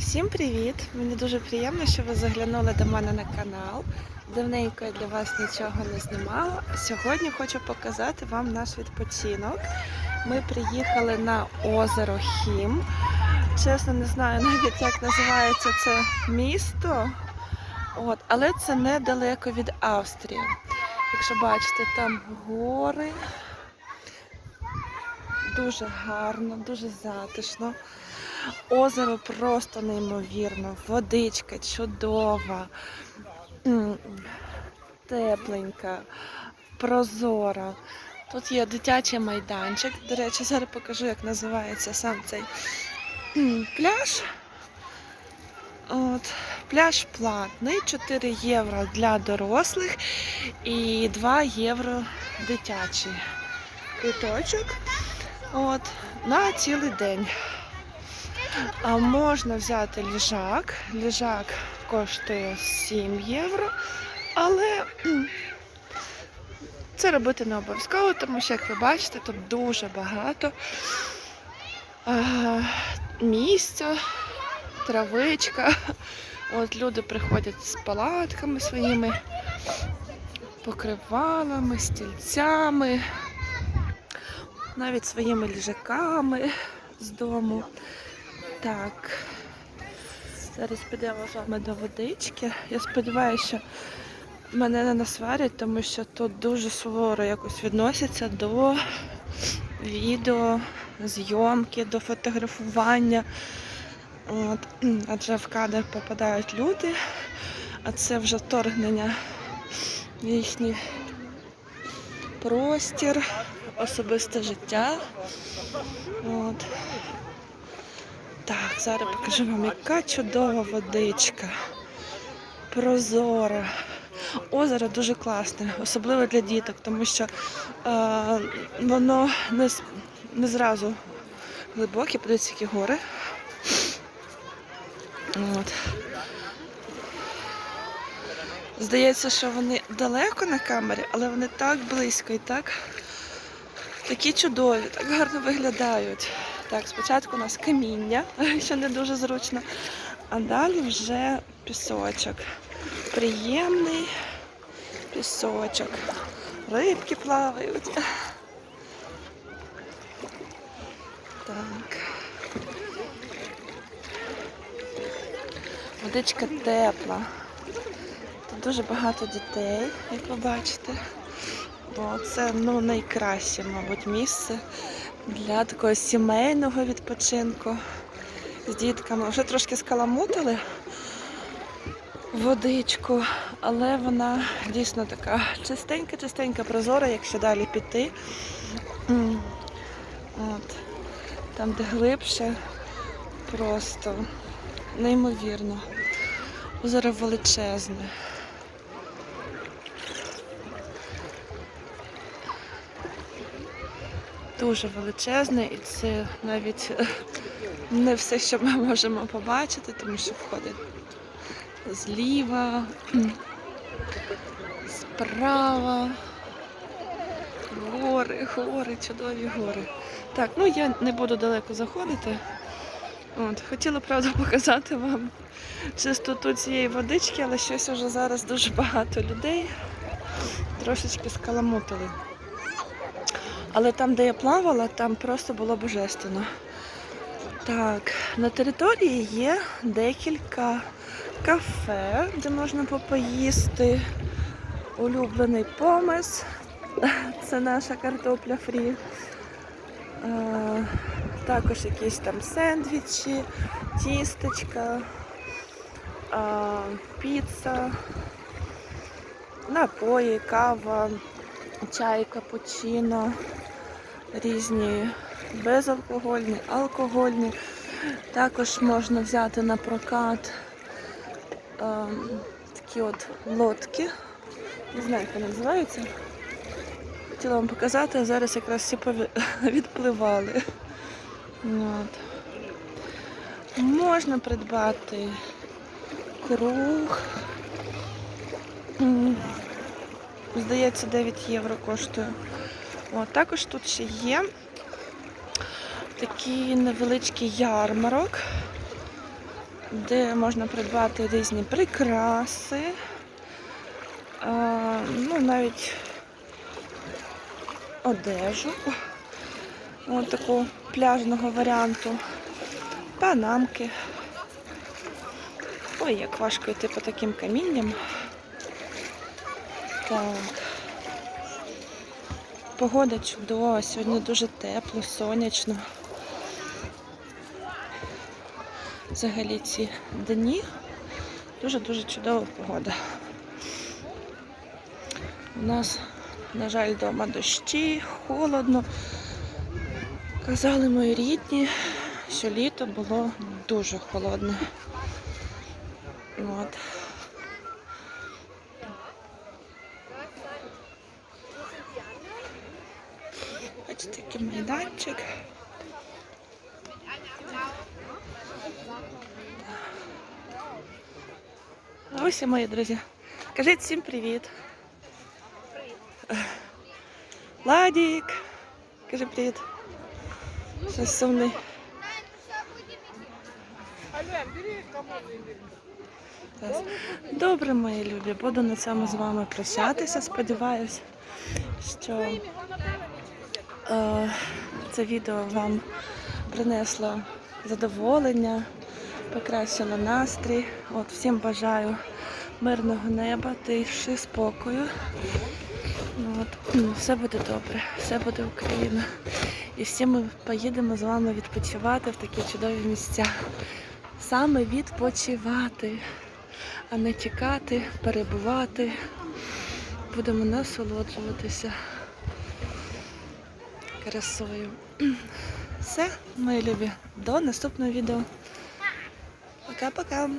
Всім привіт! Мені дуже приємно, що ви заглянули до мене на канал. Давненько я для вас нічого не знімала. Сьогодні хочу показати вам наш відпочинок. Ми приїхали на озеро Хім. Чесно, не знаю навіть, як називається це місто. От, але це недалеко від Австрії. Якщо бачите, там гори. Дуже гарно, дуже затишно. Озеро просто неймовірно, водичка чудова, тепленька, прозора. Тут є дитячий майданчик. До речі, зараз покажу, як називається сам цей пляж. От, пляж платний, 4 євро для дорослих і 2 євро дитячий квиточок. От, на цілий день. А можна взяти ліжак. Ліжак коштує 7 євро, але це робити не обов'язково, тому що, як ви бачите, тут дуже багато е, місця, травичка. От люди приходять з палатками своїми, покривалами, стільцями, навіть своїми ліжаками з дому. Так. Зараз підемо з вами до водички. Я сподіваюся, що мене не насварять, тому що тут дуже суворо якось відносяться до відео, зйомки, до фотографування. От. Адже в кадр попадають люди, а це вже вторгнення в їхній простір, особисте життя. От. Так, зараз покажу вам, яка чудова водичка. Прозора. Озеро дуже класне, особливо для діток, тому що е, воно не, не зразу глибоке, подивіться, які гори. От. Здається, що вони далеко на камері, але вони так близько і так такі чудові, так гарно виглядають. Так, спочатку у нас каміння, що не дуже зручно, а далі вже пісочок. Приємний пісочок. Рибки плавають. Так. Водичка тепла. Тут дуже багато дітей, як ви бачите. Бо це ну, найкраще, мабуть, місце для такого сімейного відпочинку з дітками. Вже трошки скаламутили водичку, але вона дійсно така чистенька, чистенька, прозора, якщо далі піти. От. Там, де глибше, просто неймовірно. Озеро величезне. Дуже величезне, і це навіть е, не все, що ми можемо побачити, тому що входить зліва, справа, гори, гори, чудові гори. Так, ну я не буду далеко заходити. От, хотіла, правда, показати вам чистоту цієї водички, але щось уже зараз дуже багато людей. Трошечки скаламутили. Але там, де я плавала, там просто було божественно. Так, на території є декілька кафе, де можна попоїсти. Улюблений помес. Це наша картопля фрі. Також якісь там сендвічі, тістечка, піца, напої, кава, чай, капучино, різні безалкогольні, алкогольні. Також можна взяти на прокат ем, такі от лодки. Не знаю, як вони називаються. Хотіла вам показати, а зараз якраз всі відпливали. От. Можна придбати круг. Здається, 9 євро коштує. От, також тут ще є такий невеличкий ярмарок. де можна придбати різні прикраси. А, ну, навіть одежу. Ось таку пляжного варіанту. Панамки. Ой, як важко йти по таким камінням. Так. Погода чудова, сьогодні дуже тепло, сонячно. Взагалі ці дні дуже-дуже чудова погода. У нас, на жаль, вдома дощі, холодно. Казали мої рідні, що літо було дуже холодне. От. Бачите, який майданчик. Ось і мої друзі. Кажіть всім привіт. Ладік. Кажи привіт. Щось сумний. Добре, мої любі, буду на цьому з вами прощатися. Сподіваюсь, що це відео вам принесло задоволення, покращило настрій. От, всім бажаю мирного неба, тиші, спокою. Ну, От, ну, все буде добре, все буде Україна. І всі ми поїдемо з вами відпочивати в такі чудові місця. Саме відпочивати, а не тікати, перебувати. Будемо насолоджуватися красою. Все, мої любі, до наступного відео. Пока-пока.